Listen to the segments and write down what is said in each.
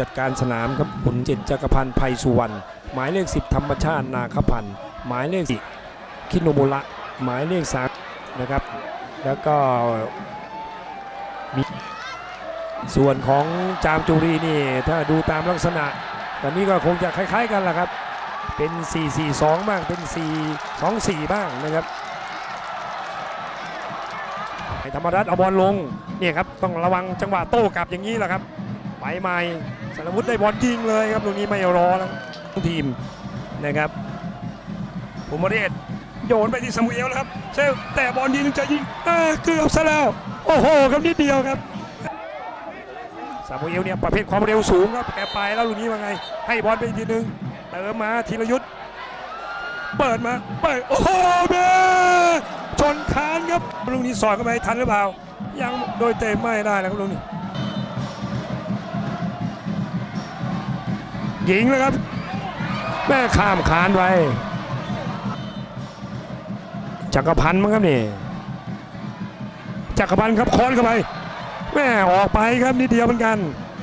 จัดการสนามครับขุนจิตจักรพันธ์ไพสุวรรณหมายเลข 10 ธรรมชาตินาคพันธ์หมายเลขสิคิโนมุระหมายเลขสามนะครับ แล้วก็มีส่วนของจามจุรีนี่ถ้าดูตามลักษณะ ตอนนี้ก็คงจะคล้าย ๆกันแหละครับ เป็น 4-4-2 บ้างเป็น 4-2-4 บ้างนะครับธรรมรัตน์เอาบอลลงเนี่ยครับต้องระวังจังหวะโต้กลับอย่างนี้แหละครับ ไปใหม่สารวุฒิได้บอลยิงเลยครับตรงนี้ไม่รอแล้วทีมนะครับภูมิเดชโยนไปที่สมุเอลแล้วครับเซลแต่บอลยิงจะยิงอ่าเกือบซะแล้ว โอ้โหครับนิดเดียวครับสมุเอลเนี่ยประเภทความเร็วสูงครับแกไปแล้วลูกนี้ว่าไง ให้บอลไปอีกทีนึงเติมมาธีรยุทธ์เปิดมาเปิดโอ้โหเบชนคานครับลูกนี้สอดเข้าไปทันหรือเปล่า ยังโดยเต็มไม่ได้นะครับลูกนี้ ยิงเลยครับ แม่ข้ามคานไว้จักรพันธ์มั้งครับนี่จักรพันธ์ครับค้อนเข้าไป แม่ออกไปครับนิดเดียวเหมือนกัน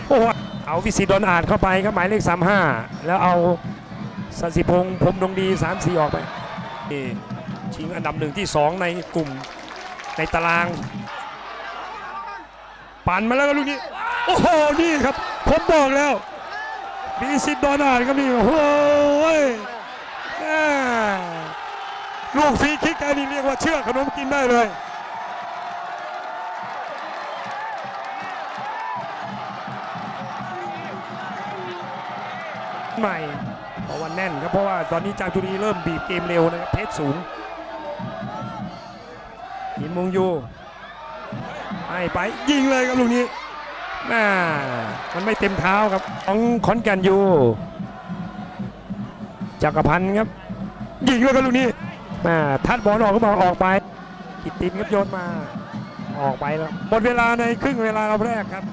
โอ้โหเอาวิสิตโดนอาจเข้าไปครับหมายเลข35 แล้วเอาสสิพงษ์พรมดงดี 3-4 ออกไปนี่ชิงอันดับหนึ่งที่ 2 ในกลุ่มในตาราง ปั่นมาแล้วลูกนี้ โอ้โห นี่ครับ ผมบอกแล้ว มีสิทธิ์โดนอาจครับนี่โอ้โหยลูกฟรีคิกอันนี้เรียกว่าเชื่อขนมกินได้เลยใหม่เพราะว่าแน่นครับเพราะว่าตอนนี้จางจุรีเริ่มบีบเกมเร็วนะครับเพชรสูงหินมงยูให้ไปยิงเลยครับลูกนี้ แม่มันไม่เต็มเท้าครับ ของขอนแก่นยูจักรพันธ์ครับยิงแลยครับลูกนี้แม่ทัดบอลออกก็มาออกไปกิตตินครับโยนมา ออกไปแล้วหมดเวลาในครึ่งเวลาเราแรกครับ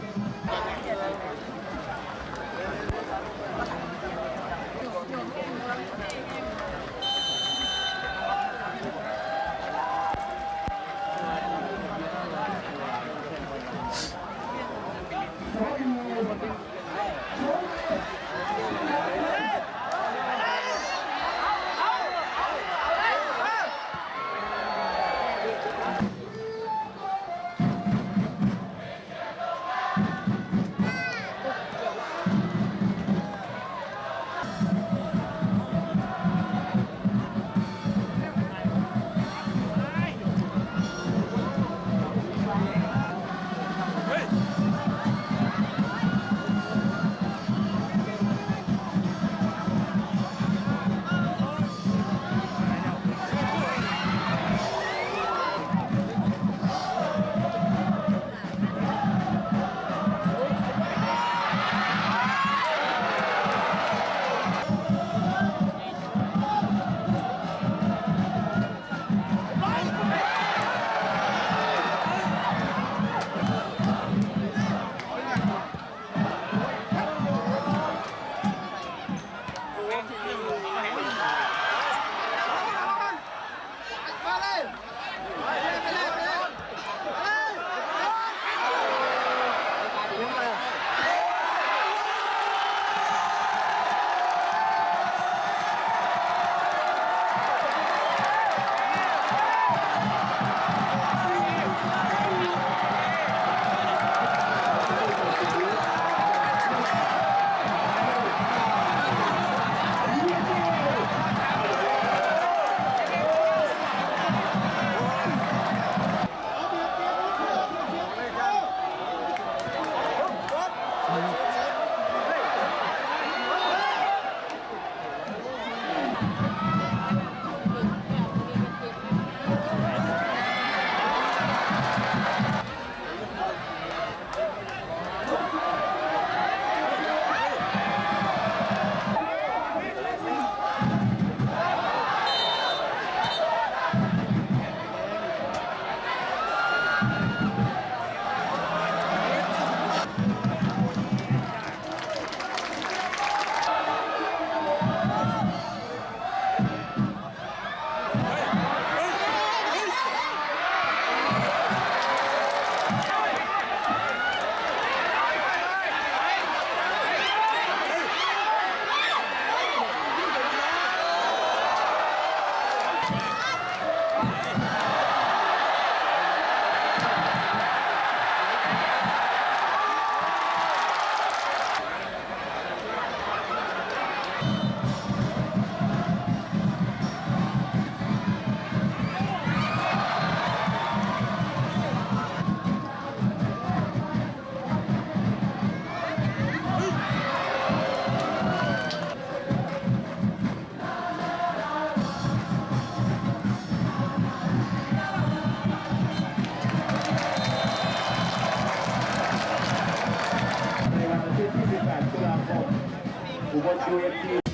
উপজীব একটি